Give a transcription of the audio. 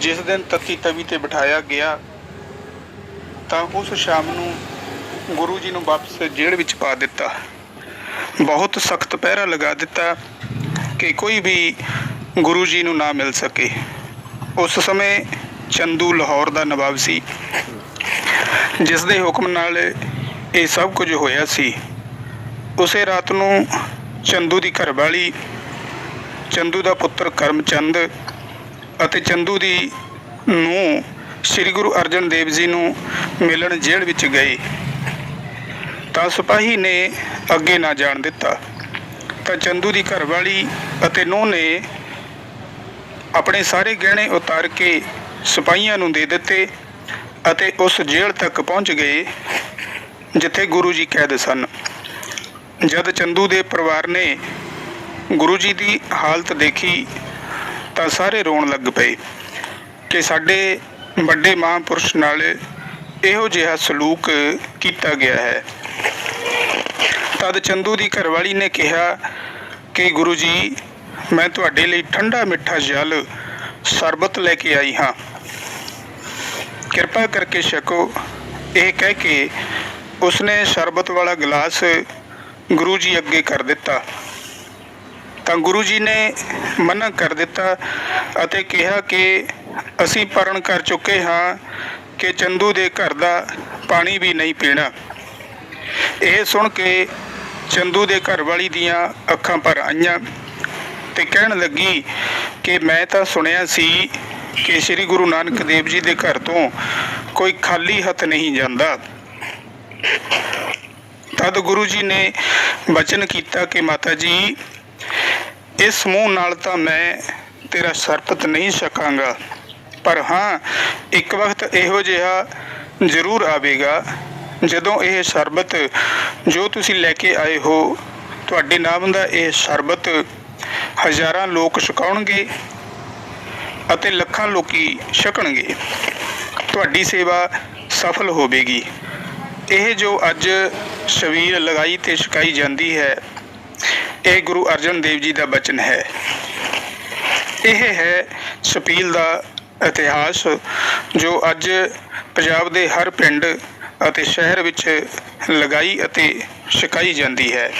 ਜਿਸ ਦਿਨ ਤੱਤੀ ਤਵੀ ਤੇ ਬਿਠਾਇਆ ਗਿਆ, ਤਾਂ ਉਸ ਸ਼ਾਮ ਨੂੰ ਗੁਰੂ ਜੀ ਨੂੰ ਵਾਪਸ ਜੇਲ੍ਹ ਵਿੱਚ ਪਾ ਦਿੱਤਾ। ਬਹੁਤ ਸਖਤ ਪਹਿਰਾ ਲਗਾ ਦਿੱਤਾ ਕਿ ਕੋਈ ਵੀ ਗੁਰੂ ਜੀ ਨੂੰ ਨਾ ਮਿਲ ਸਕੇ। ਉਸ ਸਮੇਂ ਚੰਦੂ ਲਾਹੌਰ ਦਾ ਨਵਾਬ ਸੀ, ਜਿਸ ਦੇ ਹੁਕਮ ਨਾਲ ਇਹ ਸਭ ਕੁਝ ਹੋਇਆ ਸੀ। ਉਸੇ ਰਾਤ ਨੂੰ ਚੰਦੂ ਦੀ ਘਰਵਾਲੀ, ਚੰਦੂ ਦਾ ਪੁੱਤਰ ਕਰਮਚੰਦ ਅਤੇ ਚੰਦੂ ਦੀ ਨੂੰ ਸ੍ਰੀ ਗੁਰੂ ਅਰਜਨ ਦੇਵ ਜੀ ਨੂੰ ਮਿਲਣ ਜੇਲ੍ਹ ਵਿੱਚ ਗਏ ਤਾਂ ਸਿਪਾਹੀ ਨੇ ਅੱਗੇ ਨਾ ਜਾਣ ਦਿੱਤਾ। ਤਾਂ ਚੰਦੂ ਦੀ ਘਰਵਾਲੀ ਅਤੇ ਨੂੰਹ ਨੇ ਆਪਣੇ ਸਾਰੇ ਗਹਿਣੇ ਉਤਾਰ ਕੇ ਸਿਪਾਹੀਆਂ ਨੂੰ ਦੇ ਦਿੱਤੇ ਅਤੇ ਉਸ ਜੇਲ੍ਹ ਤੱਕ ਪਹੁੰਚ ਗਏ, ਜਿੱਥੇ ਗੁਰੂ ਜੀ ਕੈਦ ਸਨ। ਜਦ ਚੰਦੂ ਦੇ ਪਰਿਵਾਰ ਨੇ ਗੁਰੂ ਜੀ ਦੀ ਹਾਲਤ ਦੇਖੀ ਤਾਂ ਸਾਰੇ ਰੋਣ ਲੱਗ ਪਏ ਕਿ ਸਾਡੇ ਵੱਡੇ ਮਹਾਂਪੁਰਸ਼ ਨਾਲ ਇਹੋ ਜਿਹਾ ਸਲੂਕ ਕੀਤਾ ਗਿਆ ਹੈ। ਤਦ ਚੰਦੂ ਦੀ ਘਰਵਾਲੀ ਨੇ ਕਿਹਾ ਕਿ ਗੁਰੂ ਜੀ, ਮੈਂ ਤੁਹਾਡੇ ਲਈ ਠੰਡਾ ਮਿੱਠਾ ਜਲ ਸ਼ਰਬਤ ਲੈ ਕੇ ਆਈ ਹਾਂ। ਕਿਰਪਾ ਕਰਕੇ ਛਕੋ ਇਹ ਕਹਿ ਕੇ ਉਸਨੇ ਸ਼ਰਬਤ ਵਾਲਾ ਗਲਾਸ ਗੁਰੂ ਜੀ ਅੱਗੇ ਕਰ ਦਿੱਤਾ। ਤਾਂ ਗੁਰੂ ਜੀ ਨੇ ਮਨਾ ਕਰ ਦਿੱਤਾ ਅਤੇ ਕਿਹਾ ਕਿ ਅਸੀਂ ਪਰਣ ਕਰ ਚੁੱਕੇ ਹਾਂ ਕਿ ਚੰਦੂ ਦੇ ਘਰ ਦਾ ਪਾਣੀ ਵੀ ਨਹੀਂ ਪੀਣਾ। ਇਹ ਸੁਣ ਕੇ ਚੰਦੂ ਦੇ ਘਰ ਵਾਲੀ ਦੀਆਂ ਅੱਖਾਂ ਭਰ ਆਈਆਂ ਤੇ ਕਹਿਣ ਲੱਗੀ ਕਿ ਮੈਂ ਤਾਂ ਸੁਣਿਆ ਸੀ ਕਿ ਸ੍ਰੀ ਗੁਰੂ ਨਾਨਕ ਦੇਵ ਜੀ ਦੇ ਘਰ ਤੋਂ ਕੋਈ ਖਾਲੀ ਹੱਥ ਨਹੀਂ ਜਾਂਦਾ। ਤਦ ਗੁਰੂ ਜੀ ਨੇ ਬਚਨ ਕੀਤਾ ਕਿ ਮਾਤਾ ਜੀ ਇਸ ਮੂੰਹ ਨਾਲ ਤਾਂ ਮੈਂ ਤੇਰਾ ਸਰਪਤ ਨਹੀਂ ਛਕਾਂਗਾ। ਪਰ ਹਾਂ, ਇੱਕ ਵਕਤ ਇਹੋ ਜਿਹਾ ਜ਼ਰੂਰ ਆਵੇਗਾ ਜਦੋਂ ਇਹ ਸ਼ਰਬਤ ਜੋ ਤੁਸੀਂ ਲੈ ਕੇ ਆਏ ਹੋ, ਤੁਹਾਡੇ ਨਾਮ ਦਾ ਇਹ ਸ਼ਰਬਤ ਹਜ਼ਾਰਾਂ ਲੋਕ ਛਕਾਉਣਗੇ ਅਤੇ ਲੱਖਾਂ ਲੋਕੀ ਛਕਣਗੇ। ਤੁਹਾਡੀ ਸੇਵਾ ਸਫਲ ਹੋਵੇਗੀ। ਇਹ ਜੋ ਅੱਜ ਸਵੀਰ ਲਗਾਈ ਤੇ ਛਕਾਈ ਜਾਂਦੀ ਹੈ ਇਹ ਗੁਰੂ ਅਰਜਨ ਦੇਵ ਜੀ ਦਾ ਬਚਨ ਹੈ। ਇਹ ਹੈ ਸਪੀਲ ਦਾ ਇਤਿਹਾਸ ਜੋ ਅੱਜ ਪੰਜਾਬ ਦੇ ਹਰ ਪਿੰਡ ਅਤੇ ਸ਼ਹਿਰ ਵਿੱਚ ਲਗਾਈ ਅਤੇ ਛਕਾਈ ਜਾਂਦੀ ਹੈ।